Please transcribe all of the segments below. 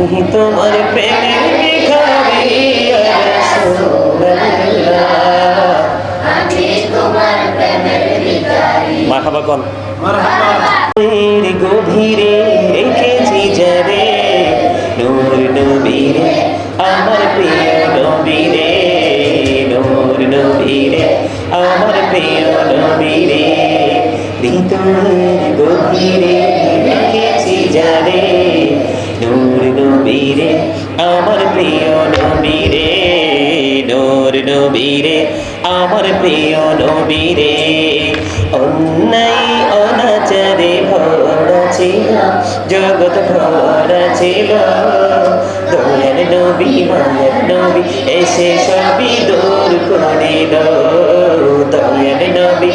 আমি তোমার প্রেমের ভিখারি মারহাবা কোন গভীরে রেখেছি যারে নূর নবীরে আমার প্রিয় নবীরে নূর নবীরে আমার প্রিয় নবীরে। হৃদয়ের গভীরে রেখেছি যারে নূর নবীরে আমার প্রিয় নবীরে নূর নবীরে আমার প্রিয় নবীরে অন্যায় অনাচারে ভরা ছিল জগৎ ভরা ছিল দয়ার নবী মায়ের নবী এসে সবই দূর করিল দয়ার নবী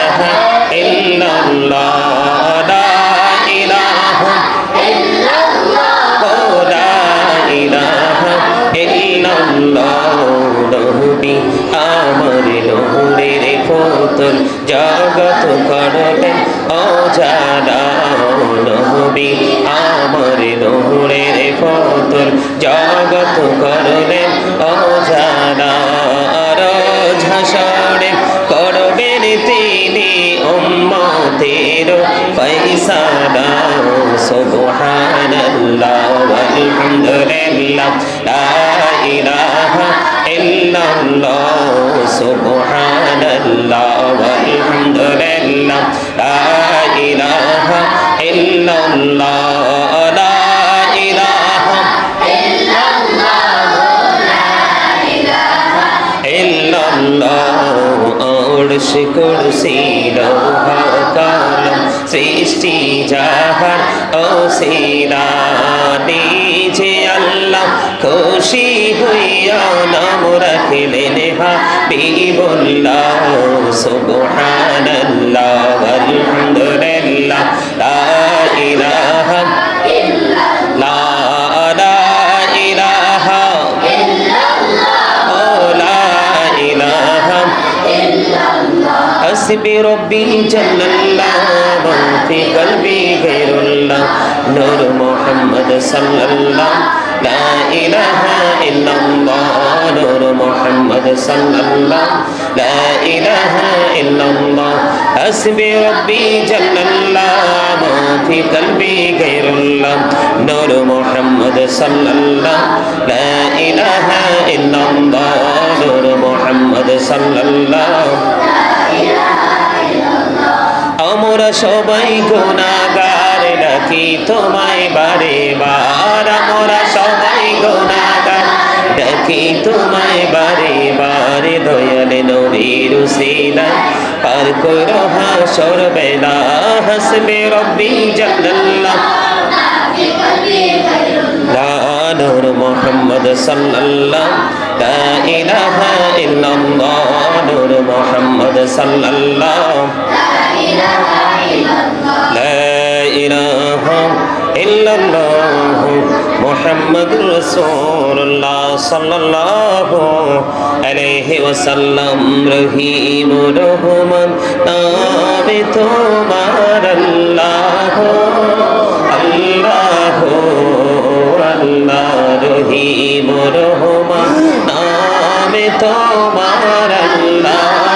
পুতুল জগৎ করবেন অজানা নবী আমার নূরের পুতুল জগৎ করবেন অজানা রোজ হাসরে করবেন তিনি উম্মতের ফৈসালা সুবহানাল্লাহ আলহামদুলিল্লাহ লা ইলাহা ইল্লাল্লাহ সৃষ্টি জাহান ওসিলা নিজে আল্লাহ খুশি হইয়া নাম রাখিলেন হাবিবুল্লাহ সুবহানাল্লাহ আলহামদুলিল্লাহ حسبي ربي جل الله ما في قلبي غير الله نور محمد صلى الله لا إله إلا الله نور محمد صلى الله لا إله إلا الله حسبي ربي جل الله ما في قلبي غير الله نور محمد صلى الله لا إله إلا الله نور محمد صلى الله আমরা সবাই গুণাগার, ডাকি তোমায় বারে বার। আমরা সবাই গুণাগার, ডাকি তোমায় বারে বারে। দয়ালে নবীর সিদা পার করো হাসর বেলা। হাসবে রব্বি জাল্লাল্লাহ। নূর মোহাম্মদ সাল্লাল্লাহ। লা ইলাহা ইল্লাল্লাহ। নূর মোহাম্মদ সাল্লাল্লাহ। লা ইলাহা لا إله إلا الله محمد رسول الله صلى الله عليه وسلم رحيم رحمن নাম তোমার আল্লাহ আল্লাহ আল্লাহ রহিম রহমান নামে তোমার আল্লাহ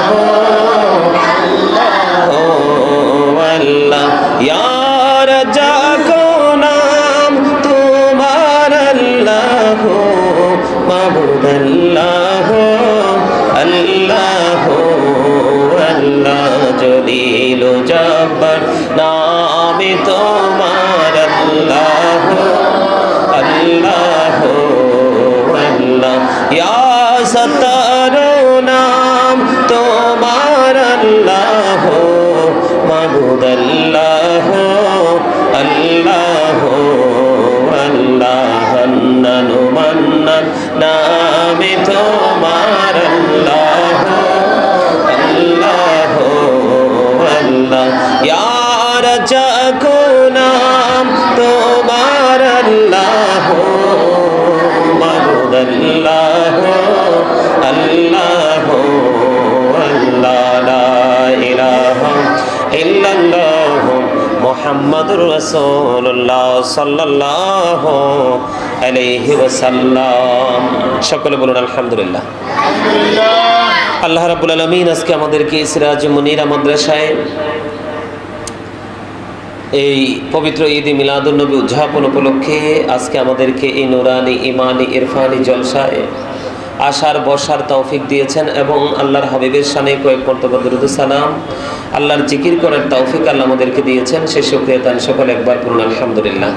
সত্তারো নাম তোমার আল্লাহ মাবুদ আল্লাহ আল্লাহ আল্লাহ হান্নান মান্নান নামে তোমার আল্লাহ আল্লাহ আল্লাহ ইয়ার জাগো নাম তোমার আল্লাহ মাবুদ আল্লাহ আল্লাহ আল্লাহ মুহাম্মাদুর রাসূলুল্লাহ সাল্লাল্লাহু আলাইহি ওয়াসাল্লাম। সকলে বলুন আলহামদুলিল্লাহ। আল্লাহ রাব্বুল আলামিন আজকে আমাদেরকে সিরাজ মুনিরা মাদ্রাসায় এই পবিত্র ঈদ মিলাদুল নবী উদযাপন উপলক্ষে আজকে আমাদেরকে এই নুরানি ইমানি ইরফানি জলসায় আশার বসার তৌফিক দিয়েছেন এবং আল্লাহর হাবিবের সানে কয়েক কর্তব্য দুরুদ সালাম, আল্লাহর জিকির করার তৌফিক আল্লাহ আমাদেরকে দিয়েছেন। সে শুক্রিয়া সকল একবার পূর্ণ আলহামদুলিল্লাহ।